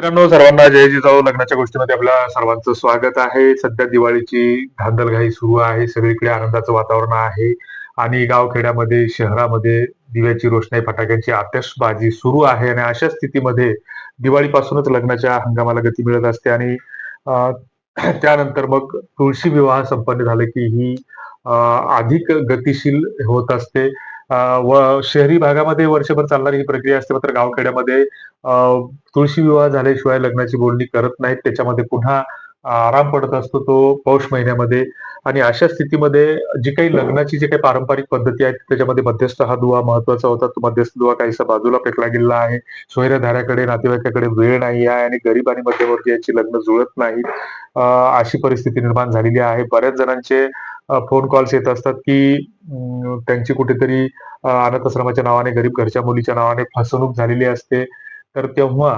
मित्रांनो सर्वांना जय जिजाऊ लग्नाच्या गोष्टीमध्ये आपल्या सर्वांचं स्वागत आहे. सध्या दिवाळीची धांदलघाई सुरू आहे. सगळीकडे आनंदाचं वातावरण आहे. आणि गावखेड्यामध्ये शहरामध्ये दिव्याची रोषणाई फटाक्यांची आतषबाजी सुरू आहे. आणि अशा स्थितीमध्ये दिवाळीपासूनच लग्नाच्या हंगामाला गती मिळत असते. आणि त्यानंतर मग तुळशी विवाह संपन्न झाले की ही अधिक गतिशील होत असते. व शहरी भागामध्ये वर्षभर चालणारी ही प्रक्रिया असते मात्र गावखेड्यामध्ये तुळशी विवाह झाल्याशिवाय लग्नाची बोलणी करत नाहीत. त्याच्यामध्ये पुन्हा आराम पडत असतो तो पौष महिन्यामध्ये. आणि अशा स्थितीमध्ये जी काही लग्नाची जी काही पारंपरिक पद्धती आहेत त्याच्यामध्ये मध्यस्थ हा दुवा महत्त्वाचा होता. तो मध्यस्थ दुवा काहीसा बाजूला फेकला गेलेला आहे. सोयऱ्याधाऱ्याकडे नातेवाईकाकडे वेळ नाही आहे आणि गरीब आणि मध्यवर्ती यांची लग्न जुळत नाहीत. अशी परिस्थिती निर्माण झालेली आहे. बऱ्याच जणांचे फोन कॉल्स येत असतात की अं, त्यांची कुठेतरी अनाथ आश्रमाच्या नावाने गरीब घरच्या मुलीच्या नावाने फसवणूक झालेली असते. तर तेव्हा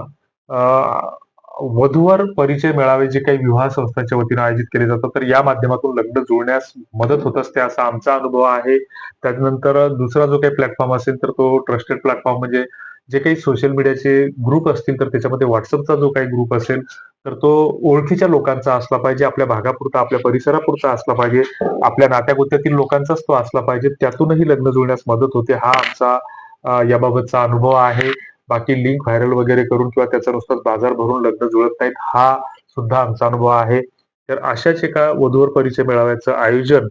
वधूवर परिचय मिळावे जे काही विवाह संस्थांच्या वतीने आयोजित केले जातात तर या माध्यमातून लग्न जुळण्यास मदत होत असते असा आमचा अनुभव आहे. त्यानंतर दुसरा जो काही प्लॅटफॉर्म असेल तर तो ट्रस्टेड प्लॅटफॉर्म म्हणजे जे काही सोशल मीडियाचे ग्रुप असतील तर त्याच्यामध्ये व्हॉट्सअपचा जो काही ग्रुप असेल तर तो ओळखीच्या लोकांचा असला पाहिजे आपल्या भागापुरता आपल्या परिसरापुरता असला पाहिजे आपल्या नात्यागोत्यातील लोकांचाच तो असला पाहिजे त्यातूनही लग्न जुळण्यास मदत होते हा आमचा याबाबतचा अनुभव आहे. बाकी लिंक व्हायरल वगैरे करून किंवा त्याचा नुसताच बाजार भरून लग्न जुळत नाहीत हा सुद्धा आमचा अनुभव आहे. तर अशाच एका वधूवर परिचय मेळाव्याचं आयोजन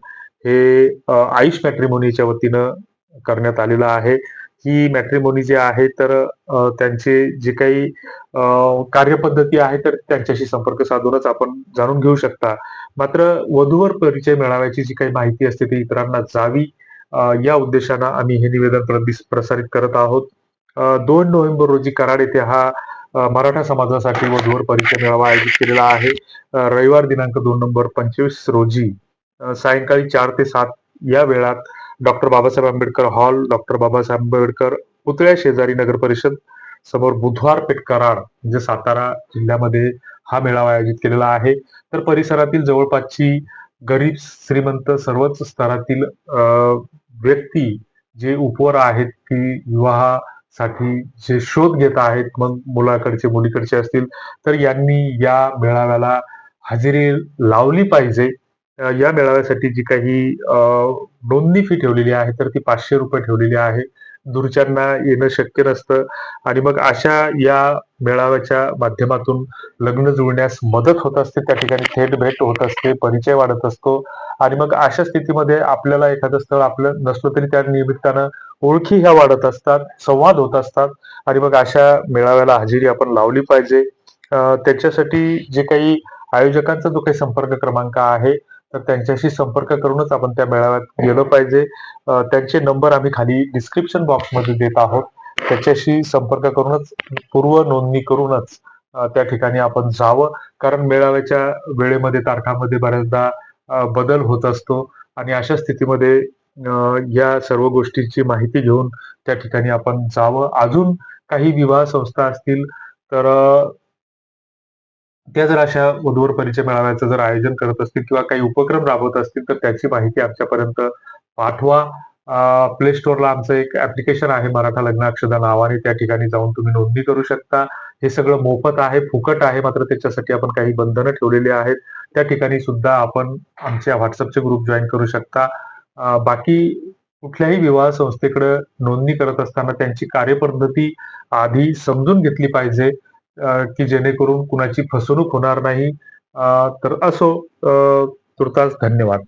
हे आयुष मॅट्रिमोनीच्या वतीनं करण्यात आलेलं आहे. ही मॅट्रिमोनी जे आहे तर त्यांचे जे काही कार्यपद्धती आहे तर त्यांच्याशी संपर्क साधूनच आपण जाणून घेऊ शकता. मात्र वधूवर परिचय मेळाव्याची जी काही माहिती असते ती इतरांना जावी या उद्देशानं आम्ही हे निवेदन प्रसारित करत आहोत. दोन नोव्हेंबर रोजी कराड येथे हा मराठा समाजासाठी वधूवर परिचय मेळावा आयोजित केलेला आहे. रविवार दिनांक दोन नोव्हेंबर पंचवीस रोजी सायंकाळी चार ते सात या वेळात doctor Babasaheb Ambedkar hall doctor Babasaheb Ambedkar पुतळ्या शेजारी नगर परिषद समोर बुधवार पेठ कराड म्हणजे सातारा जिल्ह्यामध्ये हा मेळावा आयोजित केलेला आहे. तर परिसरातील जवळपासची गरीब श्रीमंत सर्वच स्तरातील व्यक्ती जे उपवर आहेत ती विवाह साठी जे शोध घेत आहेत मग मुलाकडचे मुलीकडचे असतील तर यांनी या मेळाव्याला हजेरी लावली पाहिजे. या मेळाव्यासाठी जी काही नोंदणी फी ठेवलेली आहे तर ती पाचशे रुपये ठेवलेली आहे. दूरच्यांना येणं शक्य नसतं आणि मग अशा या मेळाव्याच्या माध्यमातून लग्न जुळण्यास मदत होत असते त्या ठिकाणी थेट भेट होत असते परिचय वाढत असतो आणि मग अशा स्थितीमध्ये आपल्याला एखादं स्थळ आपलं नसलं तरी त्या निमित्तानं ओळखी ह्या वाढत असतात संवाद होत असतात. आणि मग अशा मेळाव्याला हजेरी आपण लावली पाहिजे. त्याच्यासाठी जे काही आयोजकांचा जो काही संपर्क क्रमांक आहे तर त्यांच्याशी संपर्क करूनच आपण त्या मेळाव्यात गेलो पाहिजे. त्यांचे नंबर आम्ही खाली डिस्क्रिप्शन बॉक्समध्ये देत आहोत. त्याच्याशी संपर्क करूनच पूर्व नोंदणी करूनच त्या ठिकाणी आपण जावं. कारण मेळाव्याच्या वेळेमध्ये तारखामध्ये बऱ्याचदा बदल होत असतो. आणि अशा स्थितीमध्ये या सर्व गोष्टींची माहिती घेऊन त्या ठिकाणी आपण जावं. अजून काही विवाह संस्था असतील तर त्या जर अशा वधूवर परिचय मेळाव्याचं जर आयोजन करत असतील किंवा काही उपक्रम राबवत असतील तर त्याची माहिती आमच्यापर्यंत पाठवा. प्ले स्टोअरला आमचं एक ऍप्लिकेशन आहे मराठा लग्न अक्षदा नावाने. त्या ठिकाणी जाऊन तुम्ही नोंदणी करू शकता. हे सगळं मोफत आहे फुकट आहे मात्र त्याच्यासाठी आपण काही बंधनं ठेवलेली आहेत. त्या ठिकाणी सुद्धा आपण आमच्या व्हॉट्सअपचे ग्रुप जॉईन करू शकता. बाकी कुठल्याही विवाह संस्थेकडे नोंदणी करत असताना त्यांची कार्यपद्धती आधी समजून घेतली पाहिजे की जेणेकरून कुणाची फसवणूक होणार नाही. तर असो. तुर्तास धन्यवाद.